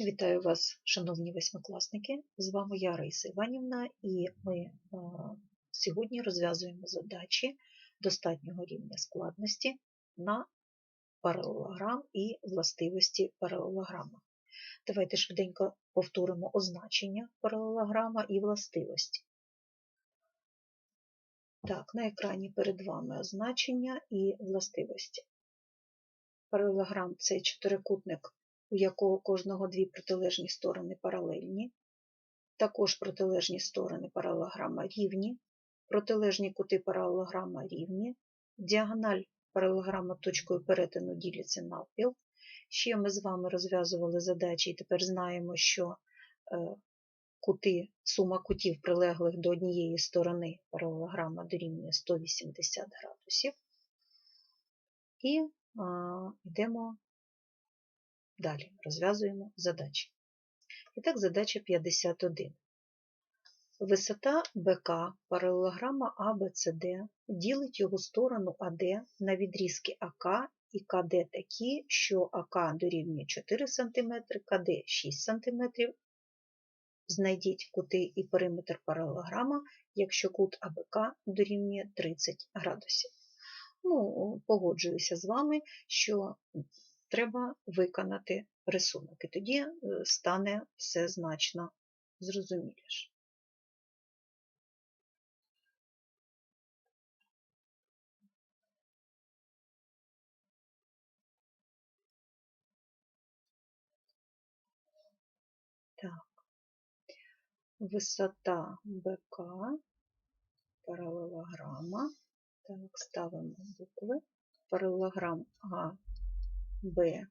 Вітаю вас, шановні восьмикласники! З вами я, Раїса Іванівна, і ми сьогодні розв'язуємо задачі достатнього рівня складності на паралелограм і властивості паралелограма. Давайте швиденько повторимо означення паралелограма і властивості. Так, на екрані перед вами означення і властивості. Паралелограм це чотирикутник у якого кожного дві протилежні сторони паралельні, також протилежні сторони паралелограма рівні, протилежні кути паралелограма рівні, діагональ паралелограма точкою перетину діляться навпіл. Ще ми з вами розв'язували задачі і тепер знаємо, що е, кути, сума кутів, прилеглих до однієї сторони паралелограма дорівнює 180 градусів. І а, йдемо Далі розв'язуємо задачі. І так, задача 51. Висота БК паралелограма ABCD ділить його сторону АД на відрізки АК і КД такі, що АК дорівнює 4 см, КД 6 см. Знайдіть кути і периметр паралелограма, якщо кут АБК дорівнює 30 градусів. Ну, Погоджуюся з вами, що треба виконати рисунок. І тоді е, стане все значно зрозуміліше. Так, висота БК, паралелограма. Так, ставимо букви. Паралелограм А Б,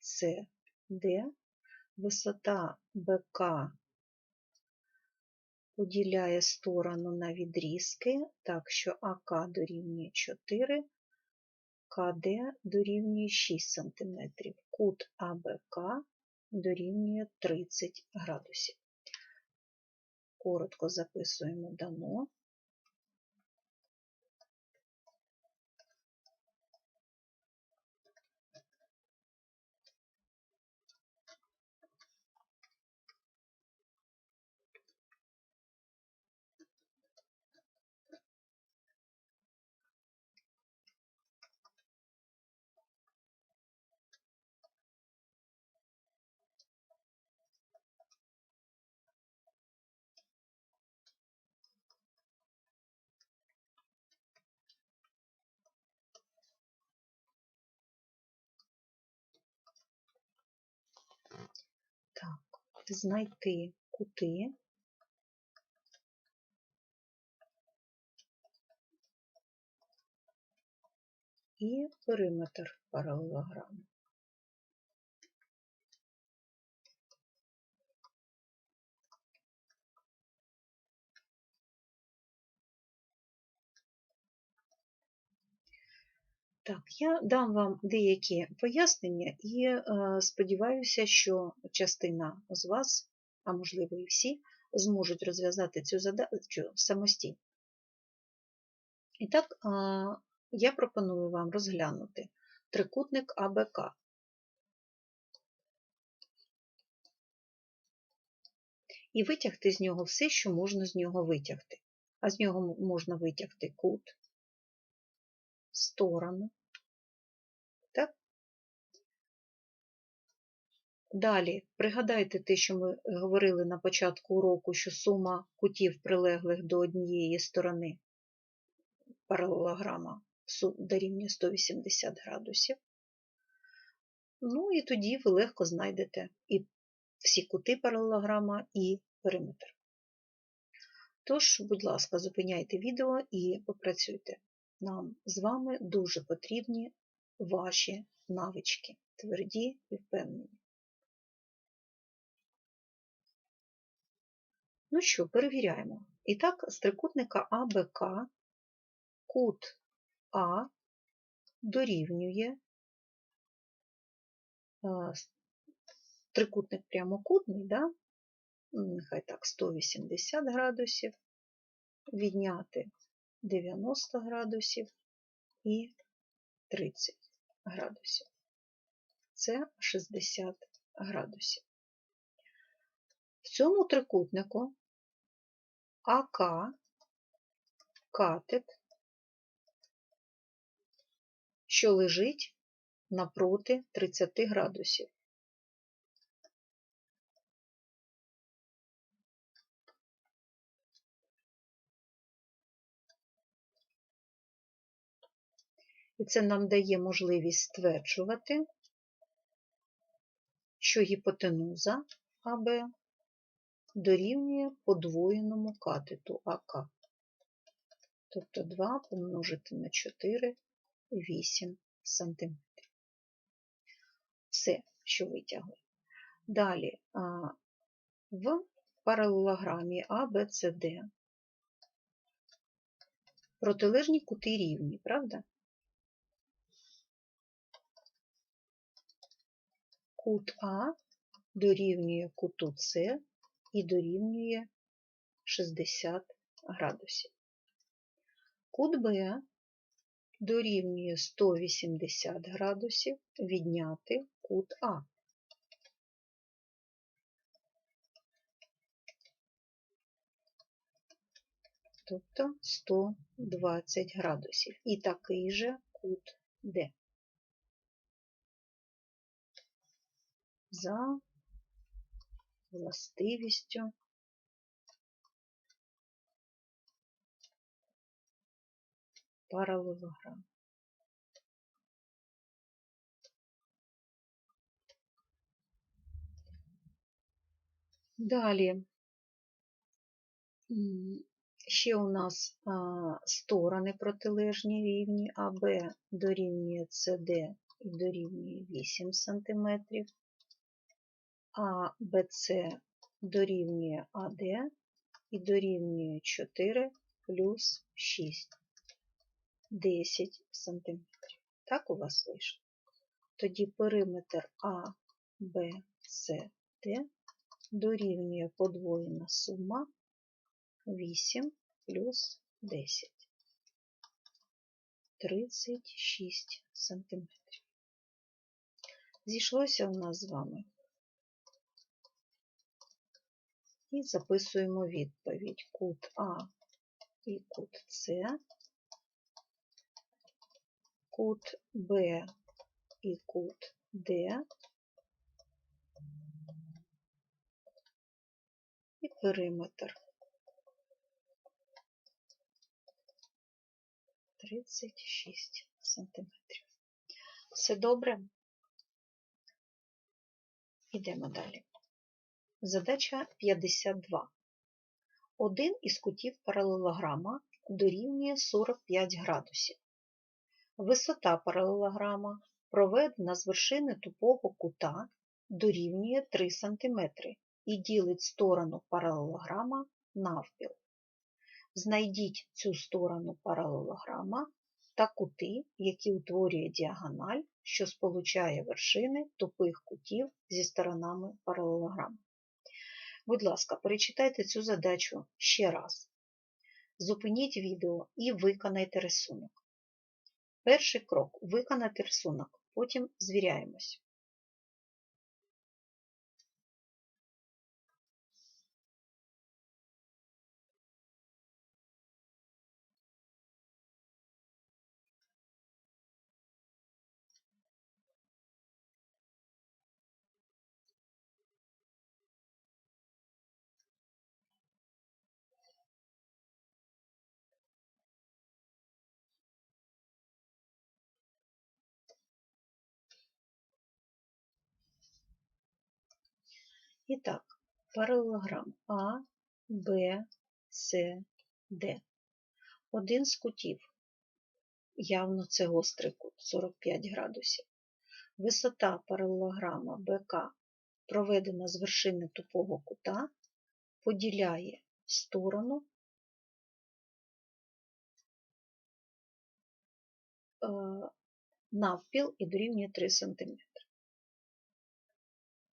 С, Д. Висота БК поділяє сторону на відрізки, так що АК дорівнює 4, КД дорівнює 6 см, кут АБК дорівнює 30 градусів. Коротко записуємо дано. Знайти кути і периметр паралелограму. Так, я дам вам деякі пояснення і е, сподіваюся, що частина з вас, а можливо і всі, зможуть розв'язати цю задачу самостійно. І так, я пропоную вам розглянути трикутник АБК. І витягти з нього все, що можна з нього витягти. А з нього можна витягти кут, сторону. Так? Далі пригадайте те, що ми говорили на початку уроку, що сума кутів, прилеглих до однієї сторони паралелограма дорівнює 180 градусів. Ну і тоді ви легко знайдете і всі кути паралелограма, і периметр. Тож, будь ласка, зупиняйте відео і попрацюйте нам з вами дуже потрібні ваші навички, тверді і впевнені. Ну що, перевіряємо. І так, з трикутника АБК кут А дорівнює трикутник прямокутний, да? нехай так, 180 градусів, відняти 90 градусів і 30 градусів. Це 60 градусів. В цьому трикутнику АК катет, що лежить напроти 30 градусів. І це нам дає можливість стверджувати, що гіпотенуза АБ дорівнює подвоєному катету АК. Тобто 2 помножити на 4 8 см. Все, що витягли. Далі в паралелограмі АБЦД протилежні кути рівні, правда? Кут А дорівнює куту С і дорівнює 60 градусів. Кут Б дорівнює 180 градусів відняти кут А. Тобто 120 градусів. І такий же кут Д. За властивістю. Паралелограм. Далі. Ще у нас сторони протилежні рівні АБ дорівнює СД і дорівнює 8 см, а БЦ дорівнює АД і дорівнює 4 плюс 6 10 см. Так у вас вийшло? Тоді периметр А, Б, С, Д дорівнює подвоєна сума 8 плюс 10. 36 см. Зійшлося у нас з вами. І записуємо відповідь кут А і кут С кут Б і кут Д і периметр 36 сантиметрів. Все добре? Йдемо далі. Задача 52. Один із кутів паралелограма дорівнює 45 градусів. Висота паралелограма, проведена з вершини тупого кута, дорівнює 3 см і ділить сторону паралелограма навпіл. Знайдіть цю сторону паралелограма та кути, які утворює діагональ, що сполучає вершини тупих кутів зі сторонами паралелограма. Будь ласка, перечитайте цю задачу ще раз. Зупиніть відео і виконайте рисунок. Перший крок виконати рисунок, потім звіряємось. І так, паралелограм А, Б, С, Д. Один з кутів. Явно це гострий кут 45 градусів. Висота паралелограма БК, проведена з вершини тупого кута, поділяє сторону е, навпіл і дорівнює 3 см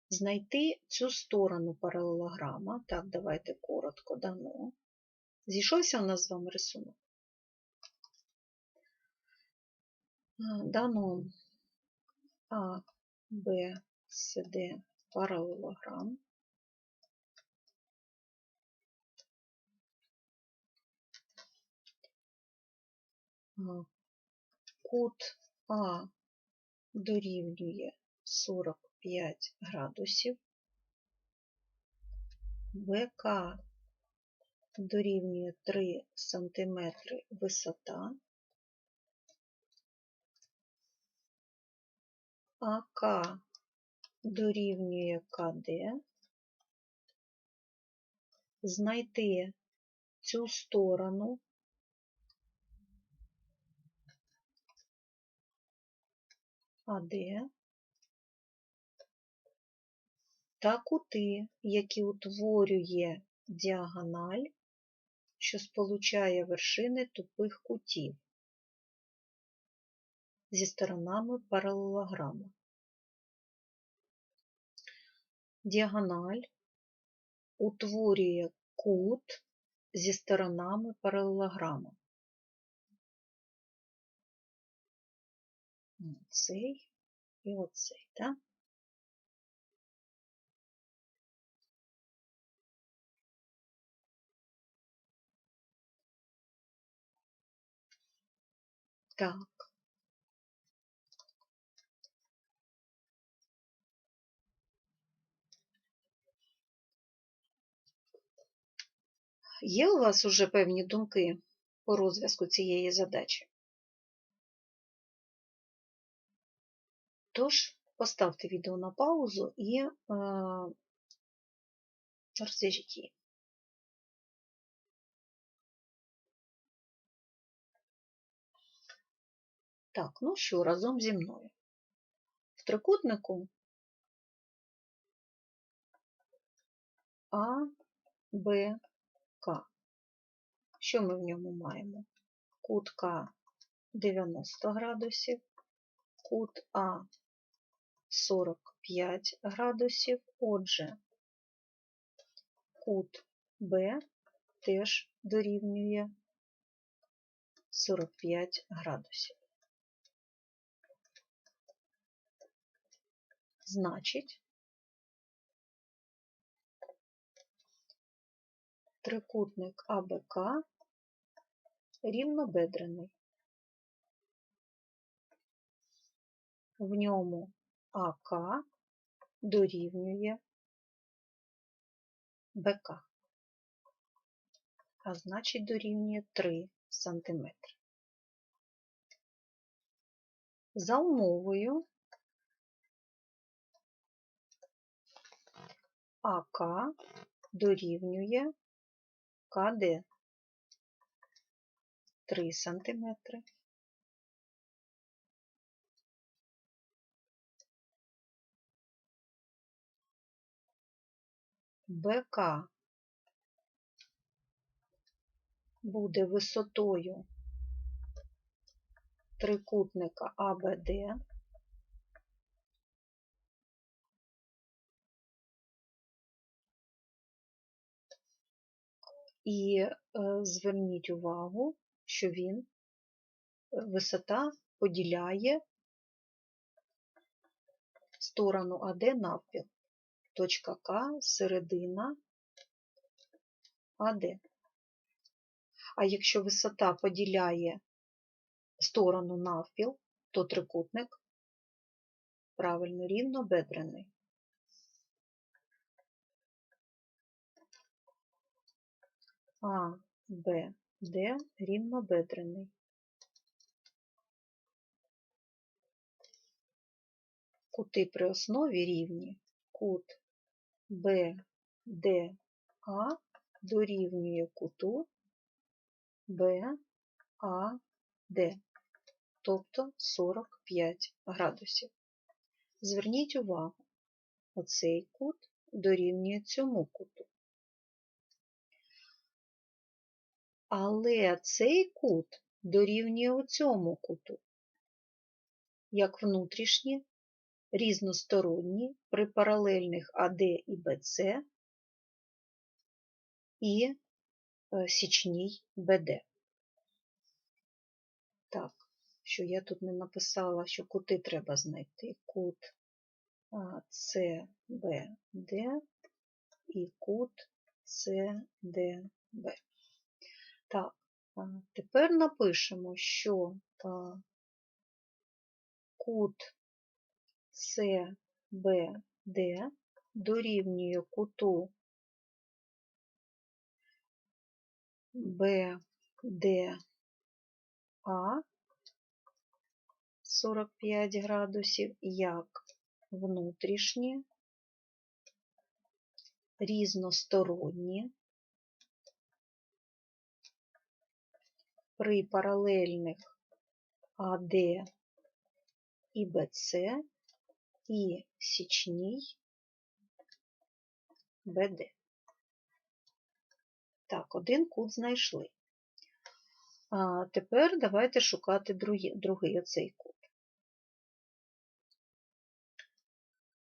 знайти цю сторону паралелограма. Так, давайте коротко дано. Зійшовся у нас з вами рисунок. Дано А, Б, С, Д паралелограм. Кут А дорівнює 40 45 градусів, БК дорівнює 3 см висота, АК дорівнює КД, знайти цю сторону. АД та кути, які утворює діагональ, що сполучає вершини тупих кутів зі сторонами паралелограма. Діагональ утворює кут зі сторонами паралелограма. Цей і оцей, так? Так. Є у вас уже певні думки по розв'язку цієї задачі? Тож, поставте відео на паузу і е, розв'яжіть її. Так, ну що, разом зі мною. В трикутнику А, Б, К. Що ми в ньому маємо? Кут К 90 градусів, кут А 45 градусів, отже, кут Б теж дорівнює 45 градусів. Значить, трикутник АБК рівнобедрений. В ньому АК дорівнює БК, а значить дорівнює 3 см. За умовою АК дорівнює КД 3 см. БК буде висотою трикутника АБД І е, зверніть увагу, що він е, висота поділяє сторону АД навпіл. Точка К середина АД. А якщо висота поділяє сторону навпіл, то трикутник правильно рівнобедрений. А, Б, Д рівнобедрений. Кути при основі рівні. Кут Б, Д, А дорівнює куту Б, А, Д, тобто 45 градусів. Зверніть увагу, оцей кут дорівнює цьому куту. Але цей кут дорівнює цьому куту, як внутрішні, різносторонні при паралельних АД і БЦ і е, січній БД. Так, що я тут не написала, що кути треба знайти. Кут СБД і кут СДБ. Так, Тепер напишемо, що а, кут CBD дорівнює куту BDA 45 градусів як внутрішні, різносторонні, при паралельних АД і БЦ і січній БД. Так, один кут знайшли. А тепер давайте шукати другий, другий оцей кут.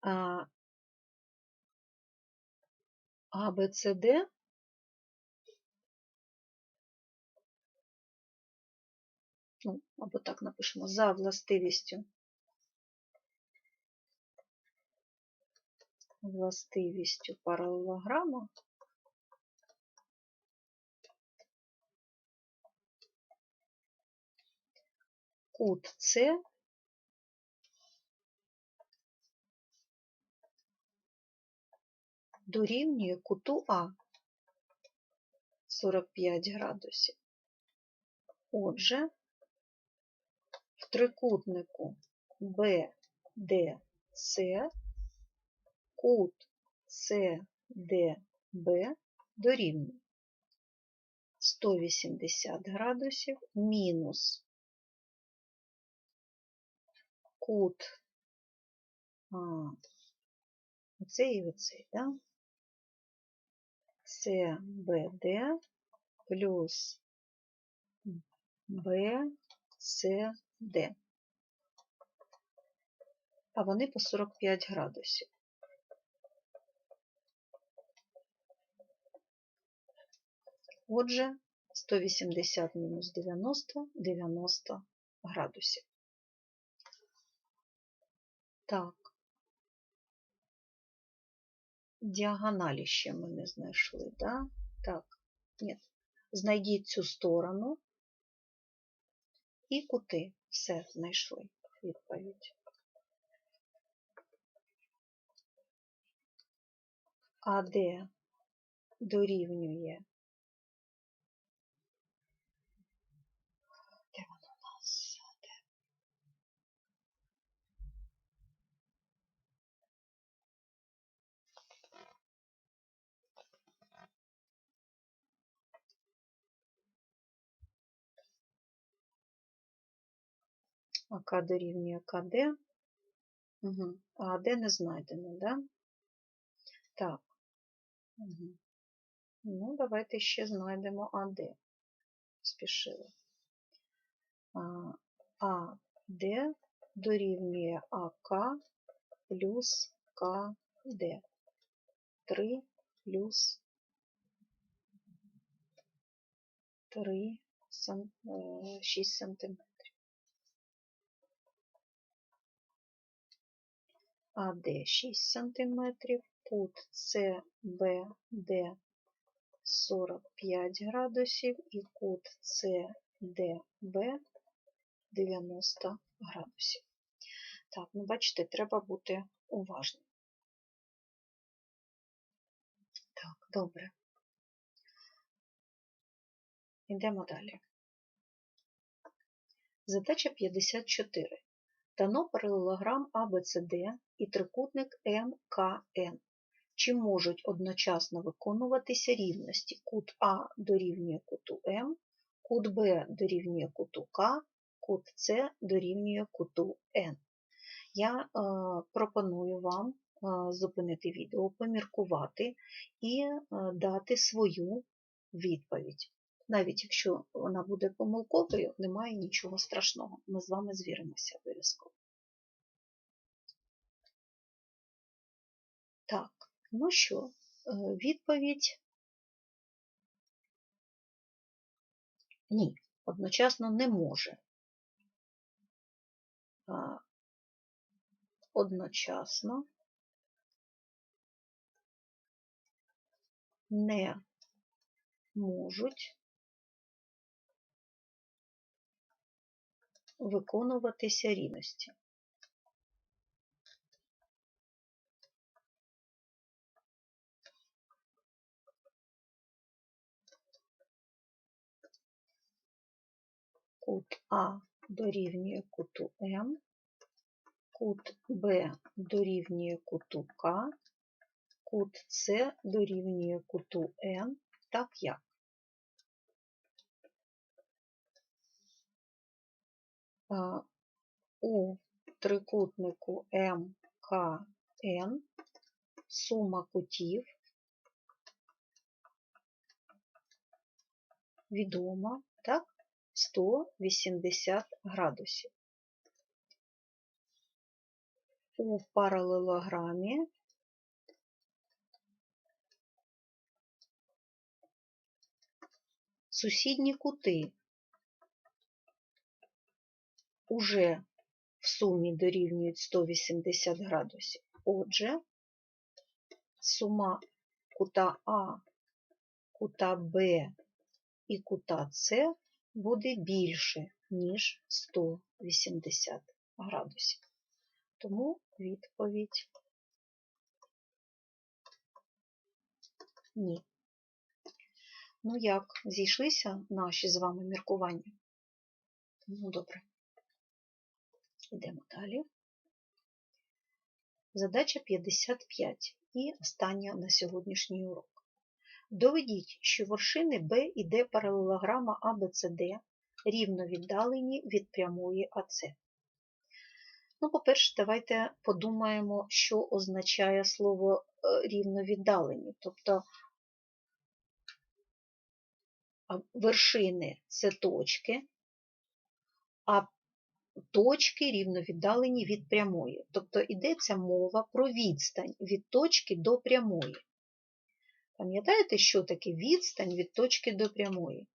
А, АБЦД ну, або так напишемо, за властивістю. Властивістю паралелограма. Кут С. Дорівнює куту А. 45 градусів. Отже, трикутнику BDC кут CDB дорівнює 180 градусів мінус кут а, оцей і оцей, да? CBD плюс BCD. А вони по 45 градусів. Отже, 180 мінус 90 – 90 градусів. Так. Діагоналі ще ми не знайшли, да? Так, ні. Знайдіть цю сторону і кути. Все знайшли відповідь. АД дорівнює. АК дорівнює КД. Угу. А АД не знайдено, да? Так. Угу. Ну, давайте ще знайдемо АД. Спішили. АД дорівнює АК плюс КД. 3 плюс 3 6 сантиметрів. АД 6 см, кут CBD 45 градусів і кут CDB 90 градусів. Так, ну бачите, треба бути уважним. Так, добре. Йдемо далі. Задача 54. Дано паралелограм ABCD і трикутник МКН. Чи можуть одночасно виконуватися рівності кут А дорівнює куту М, кут Б дорівнює куту К, кут С дорівнює куту Н. Я е, пропоную вам е, зупинити відео, поміркувати і е, дати свою відповідь. Навіть якщо вона буде помилковою, немає нічого страшного. Ми з вами звіримося обов'язково. Так, ну що, відповідь ні, одночасно не може. Одночасно не можуть виконуватися рівності. Кут А дорівнює куту М, кут Б дорівнює куту К, кут С дорівнює куту Н, так як у трикутнику МКН сума кутів. Відома, так, 180 градусів. У паралелограмі сусідні кути уже в сумі дорівнюють 180 градусів. Отже, сума кута А, кута Б і кута С буде більше, ніж 180 градусів. Тому відповідь ні. Ну як, зійшлися наші з вами міркування? Ну, добре. Йдемо далі. Задача 55 і остання на сьогоднішній урок. Доведіть, що вершини B і D паралелограма ABCD рівно віддалені від прямої АЦ. Ну, по-перше, давайте подумаємо, що означає слово е, рівно віддалені. Тобто вершини це точки, а точки рівно віддалені від прямої. Тобто йдеться мова про відстань від точки до прямої. Пам'ятаєте, що таке відстань від точки до прямої?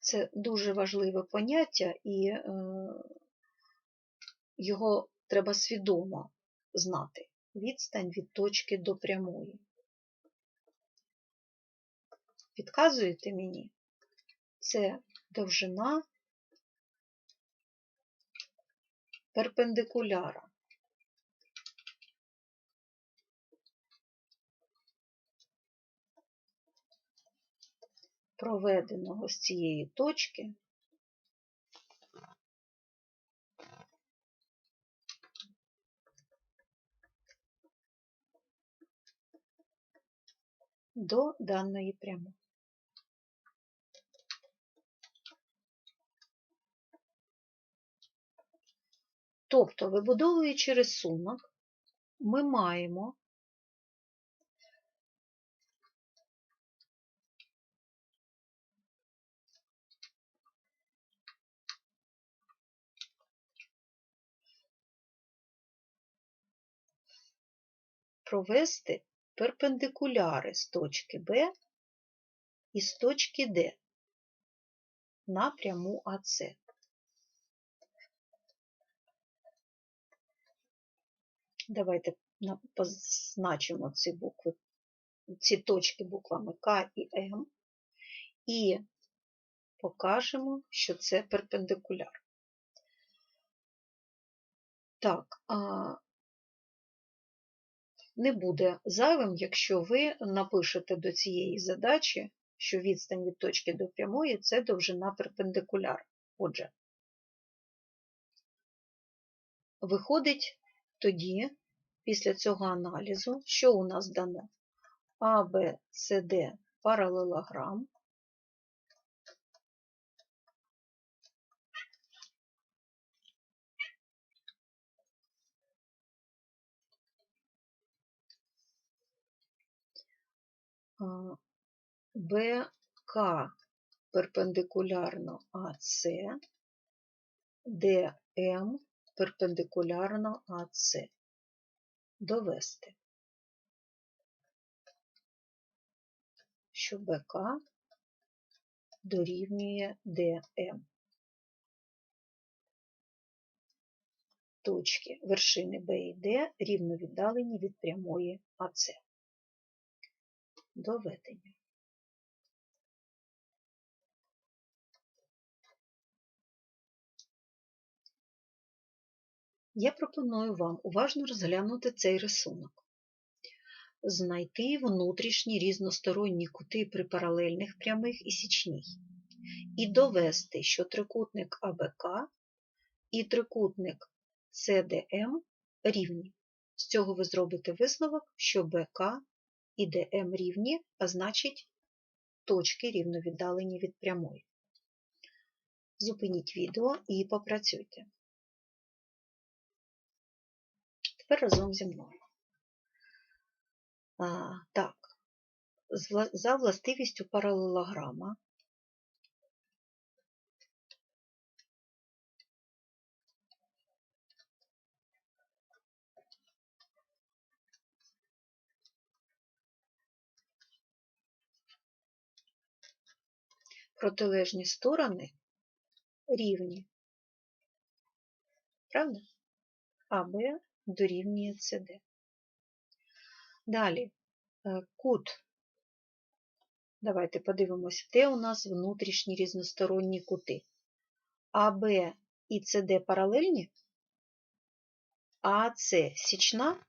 Це дуже важливе поняття, і е, його треба свідомо знати. Відстань від точки до прямої. Підказуєте мені? Це довжина перпендикуляра. Проведеного з цієї точки до даної прямої. Тобто, вибудовуючи рисунок, ми маємо провести перпендикуляри з точки Б і з точки Д на пряму АЦ. Давайте позначимо ці букви, ці точки буквами К і М і покажемо, що це перпендикуляр. Так, не буде зайвим, якщо ви напишете до цієї задачі, що відстань від точки до прямої це довжина перпендикуляра. Отже, виходить тоді, після цього аналізу, що у нас дано? А, Б, С, Д паралелограм. БК перпендикулярно АС, ДМ перпендикулярно АС. Довести, що БК дорівнює ДМ. Точки вершини Б і Д рівно віддалені від прямої АС. доведення. Я пропоную вам уважно розглянути цей рисунок, знайти внутрішні різносторонні кути при паралельних прямих і січній, і довести, що трикутник АБК і трикутник CDM рівні. З цього ви зробите висновок, що БК і ДМ рівні, а значить точки рівно віддалені від прямої. Зупиніть відео і попрацюйте. Тепер разом зі мною. А, Так, за властивістю паралелограма протилежні сторони рівні. Правда? АБ дорівнює СД. Далі е, кут. Давайте подивимося, де у нас внутрішні різносторонні кути. АБ і СД паралельні, АС січна.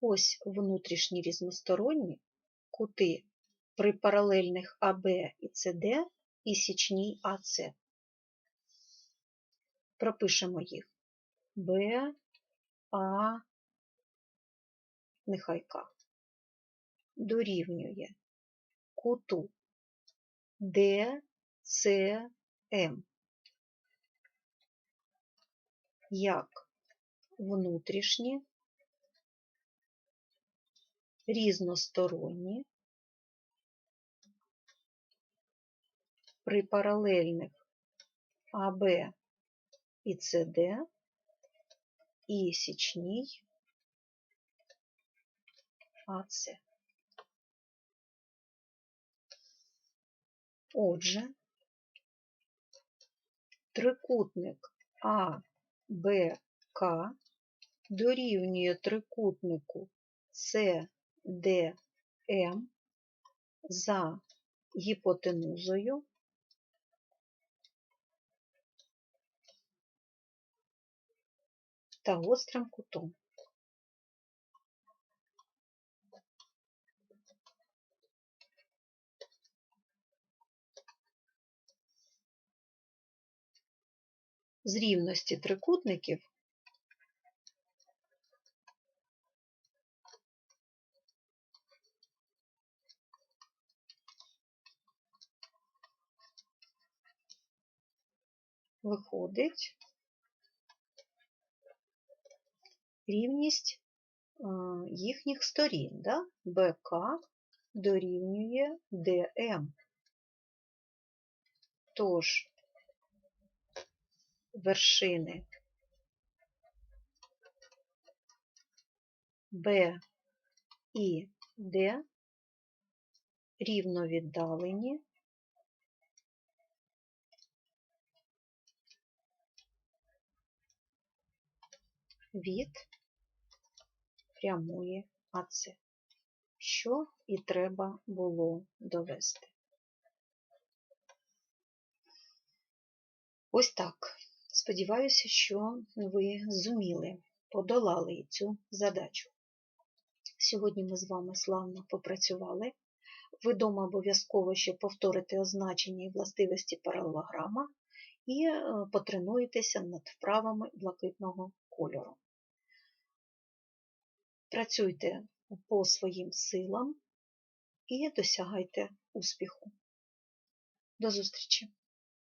Ось внутрішні різносторонні кути при паралельних АБ і СД і січній АС. Пропишемо їх. Б, А, нехай К. Дорівнює куту Д, С, М. Як внутрішні, різносторонні при паралельних АБ і СД і січній АС. Отже, трикутник АБК дорівнює трикутнику СДМ за гіпотенузою та гострим кутом. З рівності трикутників виходить рівність їхніх сторін. Да? БК дорівнює ДМ. Тож вершини Б і Д рівно від прямої АЦ, що і треба було довести. Ось так. Сподіваюся, що ви зуміли, подолали цю задачу. Сьогодні ми з вами славно попрацювали. Ви дома обов'язково ще повторите означення і властивості паралелограма і е, потренуєтеся над вправами блакитного кольору. Працюйте по своїм силам і досягайте успіху. До зустрічі!